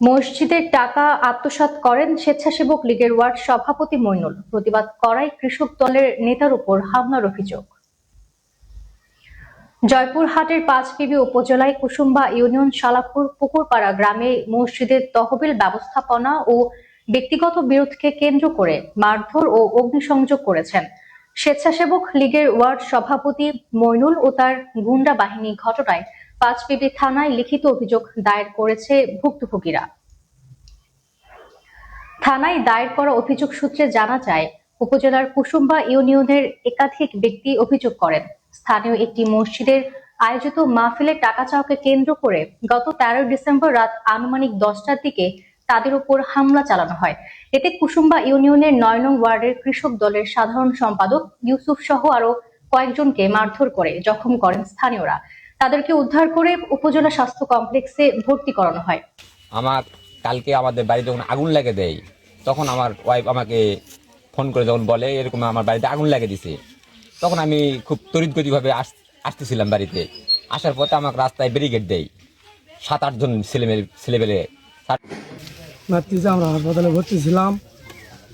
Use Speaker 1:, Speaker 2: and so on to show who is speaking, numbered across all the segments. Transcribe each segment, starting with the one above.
Speaker 1: মসজিদের টাকা আত্মসাৎ করেন স্বেচ্ছাসেবক লীগের ওয়ার্ড সভাপতি মইনুল। প্রতিবাদ করায় কৃষক দলের নেতার উপর হামলার অভিযোগ। জয়পুরহাটের পাঁচবিবি উপজেলায় কুসুম্বা ইউনিয়ন শালাপুর পুকুরপাড়া গ্রামে মসজিদের তহবিল ব্যবস্থাপনা ও ব্যক্তিগত বিরোধকে কেন্দ্র করে মারধর ও অগ্নিসংযোগ করেছেন। স্বেচ্ছাসেবক লীগের ওয়ার্ড সভাপতি মইনুল ও তার গুন্ডা বাহিনী ঘটনায় পাঁচবিবি থানায় লিখিত অভিযোগ দায়ের করেছে ভুক্তভোগীরা। থানায় দায়ের করা অভিযোগ সূত্রে জানা যায়, উপজেলার কুসুম্বা ইউনিয়নের একাধিক ব্যক্তি অভিযোগ করেন, স্থানীয় একটি মসজিদের আয়োজিত মাহফিলের টাকা চাওয়াকে কেন্দ্র করে গত তেরোই ডিসেম্বর রাত আনুমানিক দশটার দিকে তাদের উপর হামলা চালানো হয়। এতে কুসুম্বা ইউনিয়নের নয় নং ওয়ার্ডের কৃষক দলের সাধারণ সম্পাদক ইউসুফ সহ আরও কয়েকজনকে মারধর করে জখম করেন স্থানীয়রা। তাদেরকে উদ্ধার করে উপজেলা স্বাস্থ্য কমপ্লেক্সে ভর্তি করানো হয়।
Speaker 2: আমার কালকে আমাদের বাড়িতে যখন আগুন লাগে দেয় তখন আমার ওয়াইফ আমাকে ফোন করে যখন বলে এরকম আমার বাড়িতে আগুন লাগে দিছে। তখন আমি খুব তড়িৎগতিভাবে আস আসতেছিলাম বাড়িতে। আসার পথে আমাকে রাস্তায় ব্যারিকেড দেয়। সাত আটজন ছেলেমেয়ে ছেলেবেলে
Speaker 3: মাতৃতে আমরা হাসপাতালে ভর্তি ছিলাম।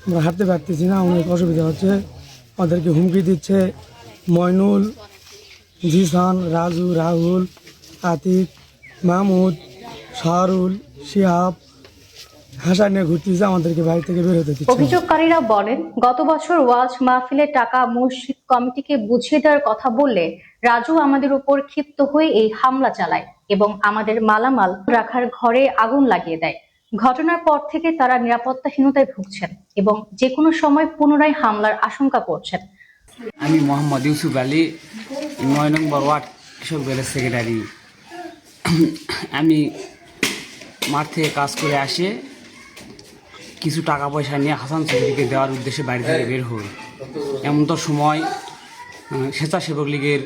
Speaker 3: আমরা হাঁটতে পারতেছি না অনেক অসুবিধা হচ্ছে। আমাদেরকে হুমকি দিচ্ছে ময়নুল জিসান রাজু রাহুল আতিক মাহমুদ শাহরুল শিহাব হাসা নিয়ে ঘুরতেছে আমাদেরকে বাড়ি থেকে বের হতে দিচ্ছে।
Speaker 1: অভিযোগকারীরা বলেন গত বছর ওয়াজ মাহফিলের টাকা মসজিদ কমিটিকে বুঝিয়ে দেওয়ার কথা বললে রাজু আমাদের উপর ক্ষিপ্ত হয়ে এই হামলা চালায় এবং আমাদের মালামাল রাখার ঘরে আগুন লাগিয়ে দেয়। ঘটনার পর থেকে তারা নিরাপত্তাহীনতায় ভুগছেন এবং যে কোনো সময় পুনরায় হামলার আশঙ্কা করছেন।
Speaker 4: আমি মোহাম্মদ ইউসুফ আলী নয় নম্বর ওয়ার্ড কৃষক দলের সেক্রেটারি আমি মাঠ থেকে কাজ করে আসে, কিছু টাকা পয়সা নিয়ে হাসান চৌধুরীকে দেওয়ার উদ্দেশ্যে বাড়ি থেকে বের হই। এমন তো সময় স্বেচ্ছাসেবক লীগের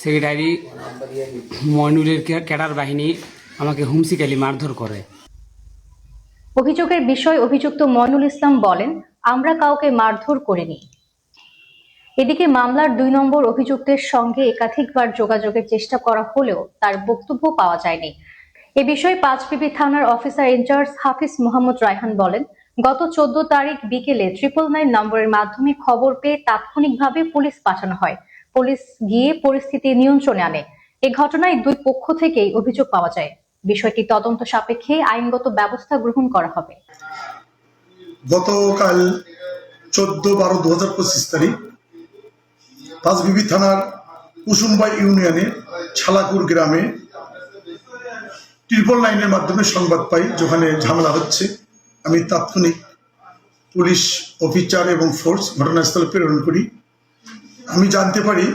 Speaker 4: সেক্রেটারি ময়নুলের ক্যাডার বাহিনী আমাকে হুমসিকালি মারধর করে।
Speaker 1: অভিযোগের বিষয় অভিযুক্ত ময়নুল ইসলাম বলেন, আমরা কাউকে মারধর করিনি। এদিকে মামলার দুই নম্বর অভিযুক্তের সঙ্গে একাধিকবার যোগাযোগের চেষ্টা করা হলেও তার বক্তব্য পাওয়া যায়নি। এ বিষয়ে পাঁচবিবি থানার officer in charge Hafiz Mohammad Raihan বলেন, গত চোদ্দ তারিখ বিকেলে ট্রিপল নাইন নম্বরের মাধ্যমে খবর পেয়ে তাৎক্ষণিকভাবে পুলিশ পাঠানো হয়। পুলিশ গিয়ে পরিস্থিতি নিয়ন্ত্রণে আনে। এ ঘটনায় দুই পক্ষ থেকেই অভিযোগ পাওয়া যায়। বিষয়টি তদন্ত সাপেক্ষে আইনগত ব্যবস্থা গ্রহণ করা হবে।
Speaker 5: গতকাল চোদ্দ বারো দু হাজার পঁচিশ তারিখ পাঁচবিবি থানার কুসুমবাই ইউনিয়নের ছালাকুর গ্রামে ট্রিপল লাইনের মাধ্যমে সংবাদ পাই, যেখানে ঝামেলা হচ্ছে। আমি তাৎক্ষণিক পুলিশ অফিসার এবং ফোর্স ঘটনাস্থলে প্রেরণ করি। আমি জানতে পারি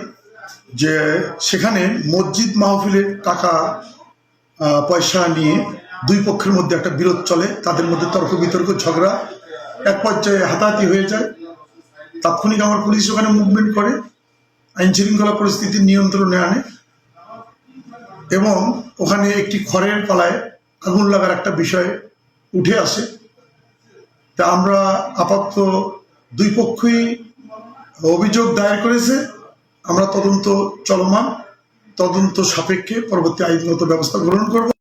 Speaker 5: যে সেখানে মসজিদ মাহফিলের টাকা পয়সা নিয়ে দুই পক্ষের মধ্যে একটা বিরোধ চলে। তাদের মধ্যে তর্ক বিতর্ক, ঝগড়া। এক পর্যায়ে হাতাহাতি হয়ে যায়। তাৎক্ষণিক আমার পুলিশ ওখানে মুভমেন্ট করে। আইন শৃঙ্খলা পরিস্থিতি নিয়ন্ত্রণে আনে এবং ওখানে একটি খড়ের পালায় আগুন লাগার একটা বিষয় উঠে আসে। তা আমরা আপাতত দুই পক্ষই অভিযোগ দায়ের করেছে। আমরা তদন্ত চলমান, তদন্ত সাপেক্ষে পরবর্তী আইনগত ব্যবস্থা গ্রহণ করব।